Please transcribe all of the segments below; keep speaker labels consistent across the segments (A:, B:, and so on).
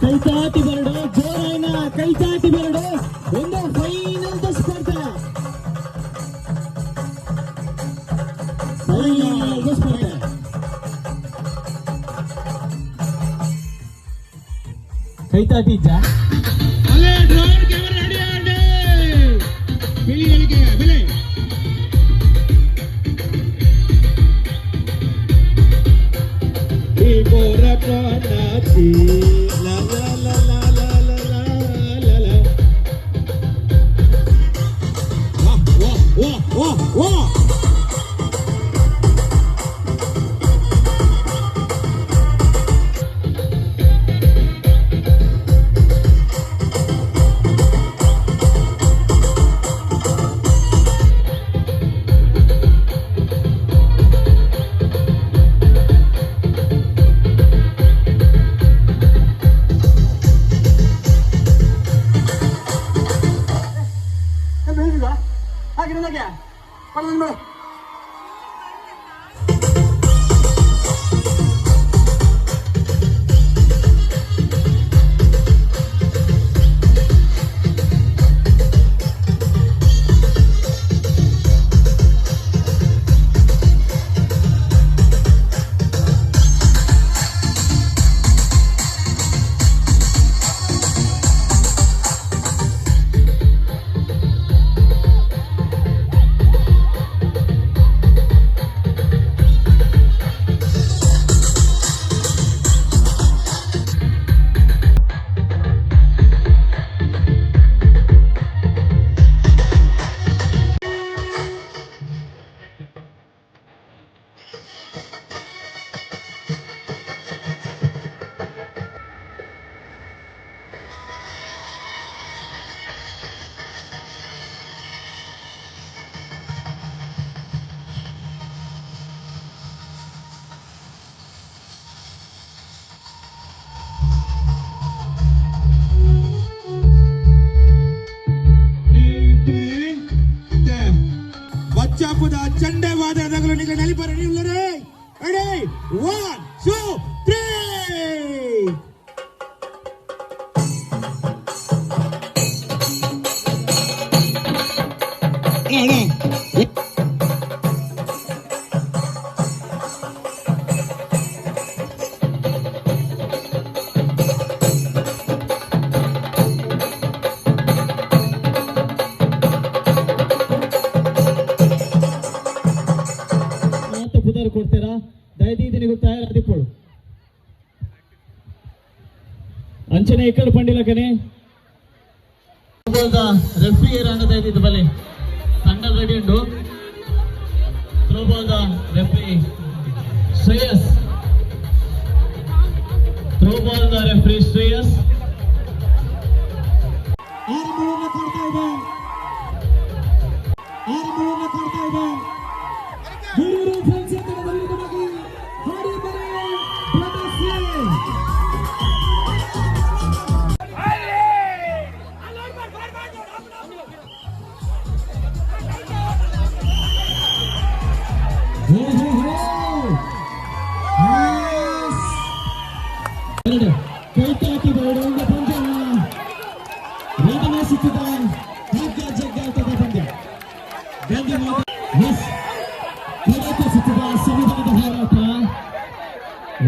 A: ಕೈ ಚಾಟಿ ಬರಡು ಜೋರಾಯ್ನ ಕೈ ಚಾಟಿ ಬರಡು. ಒಂದು ಫೈನಲ್ ಸ್ಪರ್ಧೆ. ಫೈನಲ್ ಸ್ಪರ್ಧೆ. ಕೈ
B: ಬಚ್ಚಾಪುದ ಚಂಡವಾದ ನಗಲು ನಿಗ ನಲಿಪರ ನಿಲ್ಲರೆ ಅಡೇ ಒನ್ ಟೂ
A: ಅಂಚನೆ ಎಕ್ಕಡ ಪಂಡಿಲಕನೆ ರೆಫ್ರಿ ಏರಂಗದ ಇದು ಬಲೆ ತಂಡಲ್ ರೆಡಿ ಉಂಡು throw ball the referee Shreyas throw ball
C: the referee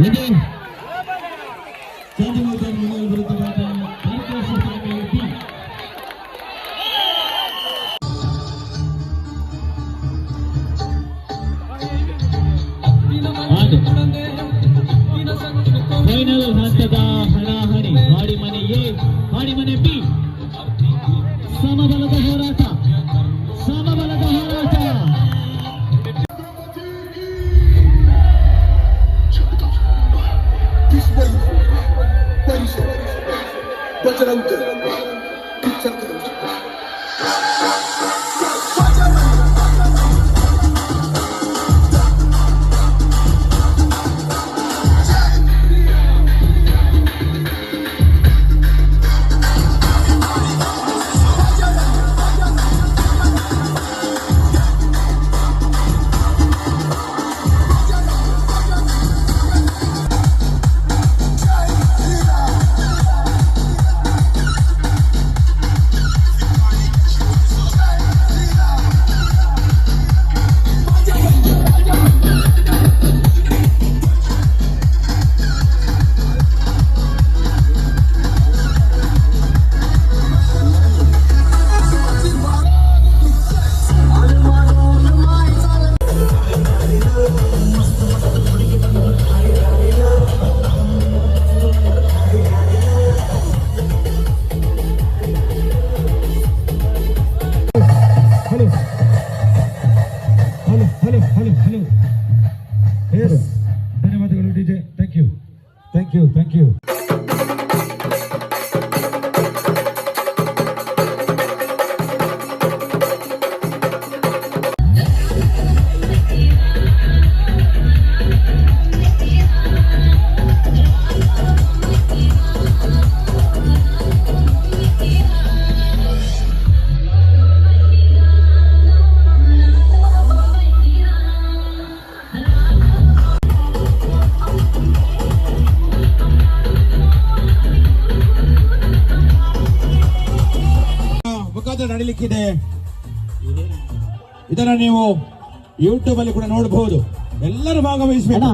C: winning. adelante.
D: Thank you.
A: ಮುಖಾಂತರ ನಡೀಲಿಕ್ಕಿದೆ. ಇದನ್ನ ನೀವು ಯೂಟ್ಯೂಬ್ ಅಲ್ಲಿ ಕೂಡ ನೋಡಬಹುದು ಎಲ್ಲರೂ ಭಾಗವಹಿಸಬೇಕು.